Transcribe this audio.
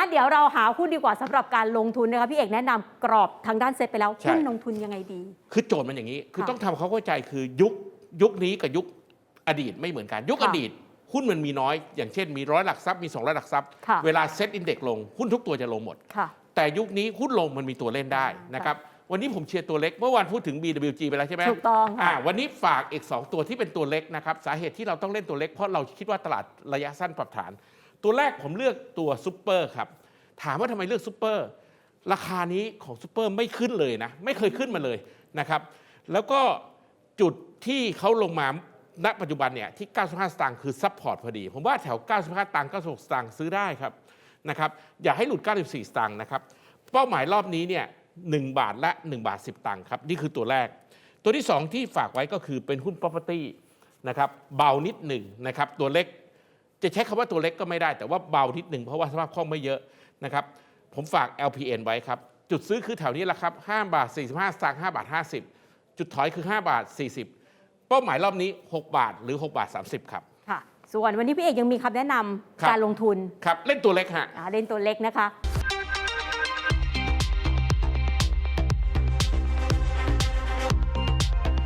ดังนั้นเดี๋ยวเราหาหุ้นดีกว่าสำหรับการลงทุนนะคะพี่เอกแนะนำกรอบทางด้านเซ็ตไปแล้วใช่ หุ้นลงทุนยังไงดี คือโจทย์มันอย่างนี้ คือค่ะต้องทำเขาเข้าใจคือยุคยุคนี้กับยุคอดีตไม่เหมือนกัน ยุคค่ะอดีต หุ้นมันมีน้อย อย่างเช่นมีร้อยหลักทรัพย์มี200หลักทรัพย์ ค่ะ เวลาเซ็ตอินเด็กลง หุ้นทุกตัวจะลงหมด ค่ะ แต่ยุคนี้หุ้นลงมันมีตัวเล่นได้อ่านนะครับ วันนี้ผมเชียร์ตัวเล็ก เมื่อวานพูดถึง BWG ไปแล้วใช่ไหมถูกต้องค่ะอ่าวันนี้ฝากอีก 2 ตัวที่เป็นตัวเล็กนะครับ สาเหตุที่เราต้องเล่นตัวเล็กเพราะเราคิดว่าตลาดระยะสั้นปรับฐาน ตัวแรกผมเลือกตัวซูเปอร์ครับ ถามว่าทำไมเลือกซูเปอร์ราคานี้ของซูเปอร์ไม่ขึ้นเลยนะ ไม่เคยขึ้นมาเลยนะครับ แล้วก็จุดที่เขาลงมาณปัจจุบันเนี่ยที่ 95 สตางค์คือซับพอร์ตพอดี ผมว่าแถว 95 สตางค์96 สตางค์ซื้อได้ครับนะครับอย่าให้หลุด 94 สตางค์นะครับเป้าหมายรอบนี้เนี่ย1บาทและ 1 บาท 10 ตังค์ครับ นี่คือตัวแรก ตัวที่ 2 ที่ฝากไว้ก็คือเป็นหุ้น property นะครับเบานิดหนึ่งนะครับตัวเล็ก จะใช้คำว่าตัวเล็กก็ไม่ได้ แต่ว่าเบานิดหนึ่งเพราะว่าสภาพคล่องไม่เยอะนะครับ ผมฝาก LPN ไว้ครับ จุดซื้อคือแถวนี้แหละครับ5บาท 45สตางค์5บาท 50 จุดถอยคือ 5 บาท 40 เป้าหมายรอบนี้ 6 บาทหรือ 6 บาท 30 ครับค่ะ ส่วนวันนี้พี่เอกยังมีคำแนะนำครับการลงทุนครับเล่นตัวเล็กฮะอ่าเล่นตัวเล็กนะคะ